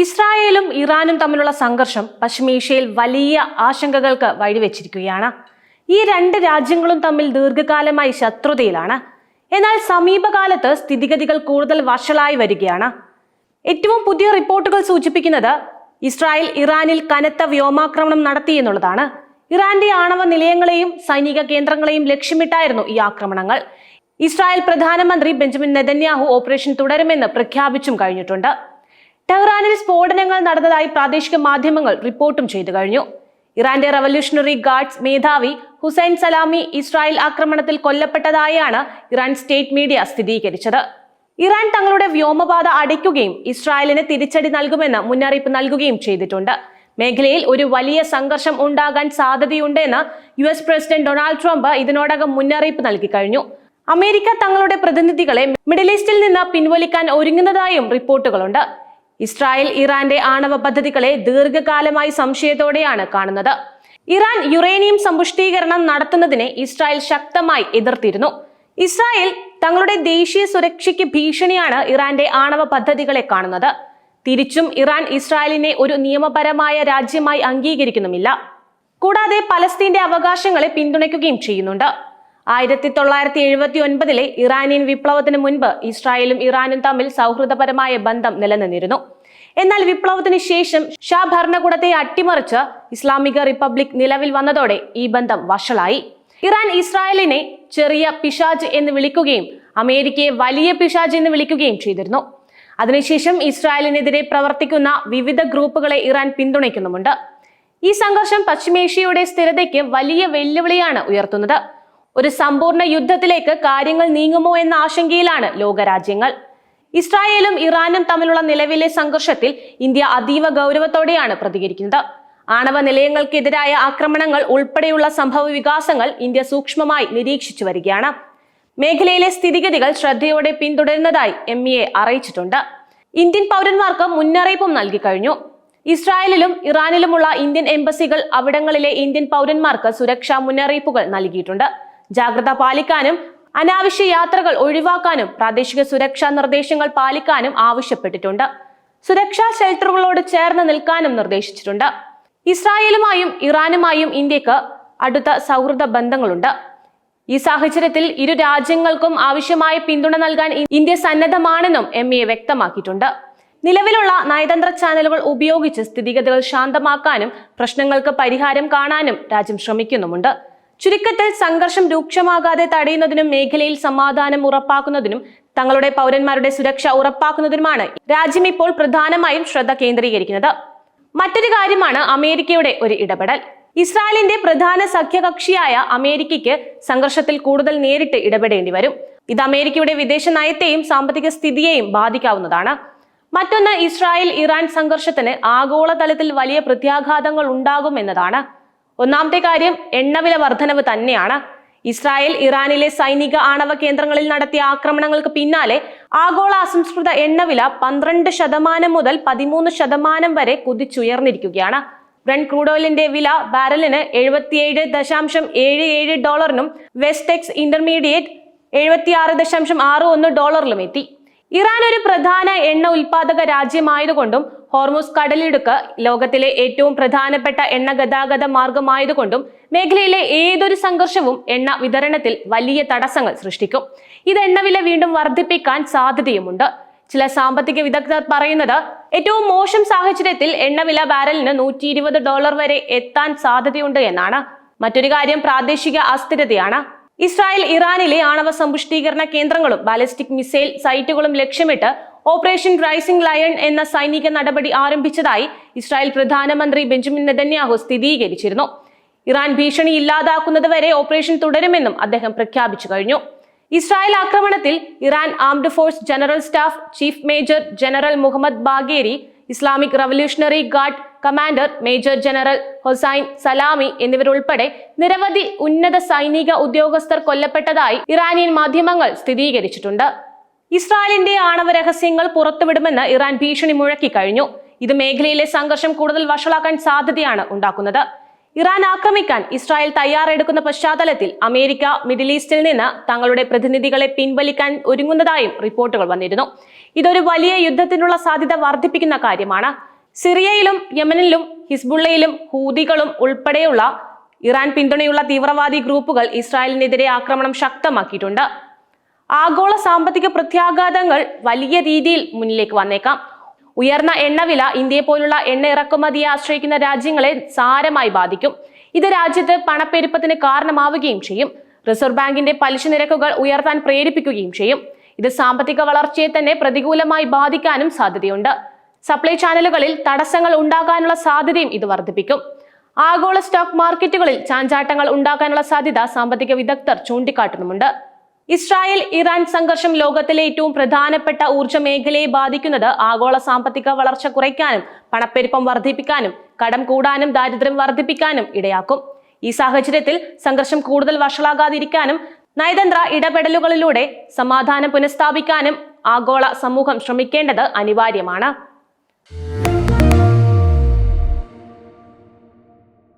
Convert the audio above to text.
ഇസ്രായേലും ഇറാനും തമ്മിലുള്ള സംഘർഷം പശ്ചിമേഷ്യയിൽ വലിയ ആശങ്കകൾക്ക് വഴിവെച്ചിരിക്കുകയാണ്. ഈ രണ്ട് രാജ്യങ്ങളും തമ്മിൽ ദീർഘകാലമായി ശത്രുതയിലാണ്. എന്നാൽ സമീപകാലത്ത് സ്ഥിതിഗതികൾ കൂടുതൽ വഷളായി വരികയാണ്. ഏറ്റവും പുതിയ റിപ്പോർട്ടുകൾ സൂചിപ്പിക്കുന്നത് ഇസ്രായേൽ ഇറാനിൽ കനത്ത വ്യോമാക്രമണം നടത്തി എന്നുള്ളതാണ്. ഇറാന്റെ ആണവ നിലയങ്ങളെയും സൈനിക കേന്ദ്രങ്ങളെയും ലക്ഷ്യമിട്ടായിരുന്നു ഈ ആക്രമണങ്ങൾ. ഇസ്രായേൽ പ്രധാനമന്ത്രി ബെഞ്ചമിൻ നെതന്യാഹു ഓപ്പറേഷൻ തുടരുമെന്ന് പ്രഖ്യാപിച്ചും കഴിഞ്ഞിട്ടുണ്ട്. ടെഹ്റാനിൽ സ്ഫോടനങ്ങൾ നടന്നതായി പ്രാദേശിക മാധ്യമങ്ങൾ റിപ്പോർട്ടും ചെയ്തു കഴിഞ്ഞു. ഇറാന്റെ റവല്യൂഷണറി ഗാർഡ്സ് മേധാവി ഹുസൈൻ സലാമി ഇസ്രായേൽ ആക്രമണത്തിൽ കൊല്ലപ്പെട്ടതായാണ് ഇറാൻ സ്റ്റേറ്റ് മീഡിയ സ്ഥിരീകരിച്ചത്. ഇറാൻ തങ്ങളുടെ വ്യോമപാത അടയ്ക്കുകയും ഇസ്രായേലിന് തിരിച്ചടി നൽകുമെന്ന് മുന്നറിയിപ്പ് നൽകുകയും ചെയ്തിട്ടുണ്ട്. മേഖലയിൽ ഒരു വലിയ സംഘർഷം ഉണ്ടാകാൻ സാധ്യതയുണ്ടെന്ന് U S president Donald Trump ഇതിനോടകം മുന്നറിയിപ്പ് നൽകി കഴിഞ്ഞു. അമേരിക്ക തങ്ങളുടെ പ്രതിനിധികളെ മിഡിൽ ഈസ്റ്റിൽ നിന്ന് പിൻവലിക്കാൻ ഒരുങ്ങുന്നതായും റിപ്പോർട്ടുകളുണ്ട്. ഇസ്രായേൽ ഇറാന്റെ ആണവ പദ്ധതികളെ ദീർഘകാലമായി സംശയത്തോടെയാണ് കാണുന്നത്. ഇറാൻ യുറേനിയം സമ്പുഷ്ടീകരണം നടത്തുന്നതിനെ ഇസ്രായേൽ ശക്തമായി എതിർത്തിരുന്നു. ഇസ്രായേൽ തങ്ങളുടെ ദേശീയ സുരക്ഷയ്ക്ക് ഭീഷണിയാണ് ഇറാന്റെ ആണവ പദ്ധതികളെ കാണുന്നത്. തിരിച്ചും ഇറാൻ ഇസ്രായേലിനെ ഒരു നിയമപരമായ രാജ്യമായി അംഗീകരിക്കുന്നുമില്ല. കൂടാതെ പലസ്തീന്റെ അവകാശങ്ങളെ പിന്തുണയ്ക്കുകയും ചെയ്യുന്നുണ്ട്. ആയിരത്തി തൊള്ളായിരത്തി എഴുപത്തി ഒൻപതിലെ ഇറാനിയൻ വിപ്ലവത്തിന് മുൻപ് ഇസ്രായേലും ഇറാനും തമ്മിൽ സൗഹൃദപരമായ ബന്ധം നിലനിന്നിരുന്നു. എന്നാൽ വിപ്ലവത്തിന് ശേഷം ഷാ ഭരണകൂടത്തെ അട്ടിമറിച്ച് ഇസ്ലാമിക റിപ്പബ്ലിക് നിലവിൽ വന്നതോടെ ഈ ബന്ധം വഷളായി. ഇറാൻ ഇസ്രായേലിനെ ചെറിയ പിശാജ് എന്ന് വിളിക്കുകയും അമേരിക്കയെ വലിയ പിശാജ് എന്ന് വിളിക്കുകയും ചെയ്തിരുന്നു. അതിനുശേഷം ഇസ്രായേലിനെതിരെ പ്രവർത്തിക്കുന്ന വിവിധ ഗ്രൂപ്പുകളെ ഇറാൻ പിന്തുണയ്ക്കുന്നുമുണ്ട്. ഈ സംഘർഷം പശ്ചിമേഷ്യയുടെ സ്ഥിരതയ്ക്ക് വലിയ വെല്ലുവിളിയാണ് ഉയർത്തുന്നത്. ഒരു സമ്പൂർണ യുദ്ധത്തിലേക്ക് കാര്യങ്ങൾ നീങ്ങുമോ എന്ന ആശങ്കയിലാണ് ലോകരാജ്യങ്ങൾ. ഇസ്രായേലും ഇറാനും തമ്മിലുള്ള നിലവിലെ സംഘർഷത്തിൽ ഇന്ത്യ അതീവ ഗൗരവത്തോടെയാണ് പ്രതികരിക്കുന്നത്. ആണവ നിലയങ്ങൾക്കെതിരായ ആക്രമണങ്ങൾ ഉൾപ്പെടെയുള്ള സംഭവ വികാസങ്ങൾ ഇന്ത്യ സൂക്ഷ്മമായി നിരീക്ഷിച്ചു വരികയാണ്. മേഖലയിലെ സ്ഥിതിഗതികൾ ശ്രദ്ധയോടെ പിന്തുടരുന്നതായി എം ഇ എ അറിയിച്ചിട്ടുണ്ട്. ഇന്ത്യൻ പൗരന്മാർക്ക് മുന്നറിയിപ്പും നൽകി കഴിഞ്ഞു. ഇസ്രായേലിലും ഇറാനിലുമുള്ള ഇന്ത്യൻ എംബസികൾ അവിടങ്ങളിലെ ഇന്ത്യൻ പൗരന്മാർക്ക് സുരക്ഷാ മുന്നറിയിപ്പുകൾ നൽകിയിട്ടുണ്ട്. ജാഗ്രത പാലിക്കാനും അനാവശ്യ യാത്രകൾ ഒഴിവാക്കാനും പ്രാദേശിക സുരക്ഷാ നിർദ്ദേശങ്ങൾ പാലിക്കാനും ആവശ്യപ്പെട്ടിട്ടുണ്ട്. സുരക്ഷാ ഷെൽട്ടറുകളോട് ചേർന്ന് നിൽക്കാനും നിർദ്ദേശിച്ചിട്ടുണ്ട്. ഇസ്രായേലുമായും ഇറാനുമായും ഇന്ത്യയ്ക്ക് അടുത്ത സൗഹൃദ ബന്ധങ്ങളുണ്ട്. ഈ സാഹചര്യത്തിൽ ഇരു രാജ്യങ്ങൾക്കും ആവശ്യമായ പിന്തുണ നൽകാൻ ഇന്ത്യ സന്നദ്ധമാണെന്നും എം എ വ്യക്തമാക്കിയിട്ടുണ്ട്. നിലവിലുള്ള നയതന്ത്ര ചാനലുകൾ ഉപയോഗിച്ച് സ്ഥിതിഗതികൾ ശാന്തമാക്കാനും പ്രശ്നങ്ങൾക്ക് പരിഹാരം കാണാനും രാജ്യം ശ്രമിക്കുന്നുമുണ്ട്. ചുരുക്കത്തിൽ സംഘർഷം രൂക്ഷമാകാതെ തടയുന്നതിനും മേഖലയിൽ സമാധാനം ഉറപ്പാക്കുന്നതിനും തങ്ങളുടെ പൗരന്മാരുടെ സുരക്ഷ ഉറപ്പാക്കുന്നതിനുമാണ് രാജ്യം ഇപ്പോൾ പ്രധാനമായും ശ്രദ്ധ കേന്ദ്രീകരിക്കുന്നത്. മറ്റൊരു കാര്യമാണ് അമേരിക്കയുടെ ഒരു ഇടപെടൽ. ഇസ്രായേലിന്റെ പ്രധാന സഖ്യകക്ഷിയായ അമേരിക്കയ്ക്ക് സംഘർഷത്തിൽ കൂടുതൽ നേരിട്ട് ഇടപെടേണ്ടി വരും. ഇത് അമേരിക്കയുടെ വിദേശ നയത്തെയും സാമ്പത്തിക സ്ഥിതിയെയും ബാധിക്കാവുന്നതാണ്. മറ്റൊന്ന് ഇസ്രായേൽ ഇറാൻ സംഘർഷത്തിന് ആഗോളതലത്തിൽ വലിയ പ്രത്യാഘാതങ്ങൾ ഉണ്ടാകും എന്നതാണ്. ഒന്നാമത്തെ കാര്യം എണ്ണവില വർധനവ് തന്നെയാണ്. ഇസ്രായേൽ ഇറാനിലെ സൈനിക ആണവ കേന്ദ്രങ്ങളിൽ നടത്തിയ ആക്രമണങ്ങൾക്ക് പിന്നാലെ ആഗോള അസംസ്കൃത എണ്ണവില പന്ത്രണ്ട് ശതമാനം മുതൽ പതിമൂന്ന് ശതമാനം വരെ കുതിച്ചുയർന്നിരിക്കുകയാണ്. ബ്രൺ ക്രൂഡ് ഓയിലിന്റെ വില ബാരലിന് എഴുപത്തിയേഴ് ദശാംശം ഏഴ് ഏഴ് ഡോളറിനും വെസ്റ്റെക്സ് ഇന്റർമീഡിയറ്റ് എഴുപത്തിയാറ് ദശാംശം ആറ് ഒന്ന് ഡോളറിലും എത്തി. ഇറാൻ ഒരു പ്രധാന എണ്ണ ഉൽപാദക രാജ്യമായതുകൊണ്ടും ഹോർമൂസ് കടലിടുക്ക് ലോകത്തിലെ ഏറ്റവും പ്രധാനപ്പെട്ട എണ്ണ ഗതാഗത മാർഗമായതുകൊണ്ടും മേഖലയിലെ ഏതൊരു സംഘർഷവും എണ്ണ വിതരണത്തിൽ വലിയ തടസ്സങ്ങൾ സൃഷ്ടിക്കും. ഇത് എണ്ണവില വീണ്ടും വർദ്ധിപ്പിക്കാൻ സാധ്യതയുമുണ്ട്. ചില സാമ്പത്തിക വിദഗ്ധർ പറയുന്നത് ഏറ്റവും മോശം സാഹചര്യത്തിൽ എണ്ണവില ബാരലിന് നൂറ്റി ഇരുപത് ഡോളർ വരെ എത്താൻ സാധ്യതയുണ്ട് എന്നാണ്. മറ്റൊരു കാര്യം പ്രാദേശിക അസ്ഥിരതയാണ്. ഇസ്രായേൽ ഇറാനിലെ ആണവ സമ്പുഷ്ടീകരണ കേന്ദ്രങ്ങളും ബാലിസ്റ്റിക് മിസൈൽ സൈറ്റുകളും ലക്ഷ്യമിട്ട് ഓപ്പറേഷൻ റൈസിംഗ് ലയൺ എന്ന സൈനിക നടപടി ആരംഭിച്ചതായി ഇസ്രായേൽ പ്രധാനമന്ത്രി ബെഞ്ചമിൻ നെതന്യാഹു സ്ഥിരീകരിച്ചിരുന്നു. ഇറാൻ ഭീഷണി ഇല്ലാതാക്കുന്നത് വരെ ഓപ്പറേഷൻ തുടരുമെന്നും അദ്ദേഹം പ്രഖ്യാപിച്ചു കഴിഞ്ഞു. ഇസ്രായേൽ ആക്രമണത്തിൽ Iran armed force general staff chief major general Muhammad Bagheri Islamic revolutionary guard commander major general Hossein Salami എന്നിവരുൾപ്പെടെ നിരവധി ഉന്നത സൈനിക ഉദ്യോഗസ്ഥർ കൊല്ലപ്പെട്ടതായി ഇറാനിയൻ മാധ്യമങ്ങൾ സ്ഥിരീകരിച്ചിട്ടുണ്ട്. ഇസ്രായേലിന്റെ ആണവ രഹസ്യങ്ങൾ പുറത്തുവിടുമെന്ന് ഇറാൻ ഭീഷണി മുഴക്കി കഴിഞ്ഞു. ഇത് മേഖലയിലെ സംഘർഷം കൂടുതൽ വഷളാക്കാൻ സാധ്യതയാണ് ഉണ്ടാക്കുന്നത്. ഇറാൻ ആക്രമിക്കാൻ ഇസ്രായേൽ തയ്യാറെടുക്കുന്ന പശ്ചാത്തലത്തിൽ അമേരിക്ക മിഡിൽ ഈസ്റ്റിൽ നിന്ന് തങ്ങളുടെ പ്രതിനിധികളെ പിൻവലിക്കാൻ ഒരുങ്ങുന്നതായും റിപ്പോർട്ടുകൾ വന്നിരുന്നു. ഇതൊരു വലിയ യുദ്ധത്തിനുള്ള സാധ്യത വർദ്ധിപ്പിക്കുന്ന കാര്യമാണ്. സിറിയയിലും യമനിലും ഹിസ്ബുള്ളയിലും ഹൂതികളും ഉൾപ്പെടെയുള്ള ഇറാൻ പിന്തുണയുള്ള തീവ്രവാദി ഗ്രൂപ്പുകൾ ഇസ്രായേലിനെതിരെ ആക്രമണം ശക്തമാക്കിയിട്ടുണ്ട്. ആഗോള സാമ്പത്തിക പ്രത്യാഘാതങ്ങൾ വലിയ രീതിയിൽ മുന്നിലേക്ക് വന്നേക്കാം. ഉയർന്ന എണ്ണവില ഇന്ത്യയെ പോലുള്ള എണ്ണ ഇറക്കുമതിയെ ആശ്രയിക്കുന്ന രാജ്യങ്ങളെ സാരമായി ബാധിക്കും. ഇത് രാജ്യത്ത് പണപ്പെരുപ്പത്തിന് കാരണമാവുകയും ചെയ്യും. റിസർവ് ബാങ്കിന്റെ പലിശ നിരക്കുകൾ ഉയർത്താൻ പ്രേരിപ്പിക്കുകയും ചെയ്യും. ഇത് സാമ്പത്തിക വളർച്ചയെ തന്നെ പ്രതികൂലമായി ബാധിക്കാനും സാധ്യതയുണ്ട്. സപ്ലൈ ചാനലുകളിൽ തടസ്സങ്ങൾ ഉണ്ടാകാനുള്ള സാധ്യതയും ഇത് വർദ്ധിപ്പിക്കും. ആഗോള സ്റ്റോക്ക് മാർക്കറ്റുകളിൽ ചാഞ്ചാട്ടങ്ങൾ ഉണ്ടാക്കാനുള്ള സാധ്യത സാമ്പത്തിക വിദഗ്ധർ ചൂണ്ടിക്കാട്ടുന്നുമുണ്ട്. ഇസ്രായേൽ ഇറാൻ സംഘർഷം ലോകത്തിലെ ഏറ്റവും പ്രധാനപ്പെട്ട ഊർജ മേഖലയെ ബാധിക്കുന്നത് ആഗോള സാമ്പത്തിക വളർച്ച കുറയ്ക്കാനും പണപ്പെരുപ്പം വർദ്ധിപ്പിക്കാനും കടം കൂടാനും ദാരിദ്ര്യം വർദ്ധിപ്പിക്കാനും ഇടയാക്കും. ഈ സാഹചര്യത്തിൽ സംഘർഷം കൂടുതൽ വഷളാകാതിരിക്കാനും നയതന്ത്ര ഇടപെടലുകളിലൂടെ സമാധാനം പുനഃസ്ഥാപിക്കാനും ആഗോള സമൂഹം ശ്രമിക്കേണ്ടത് അനിവാര്യമാണ്.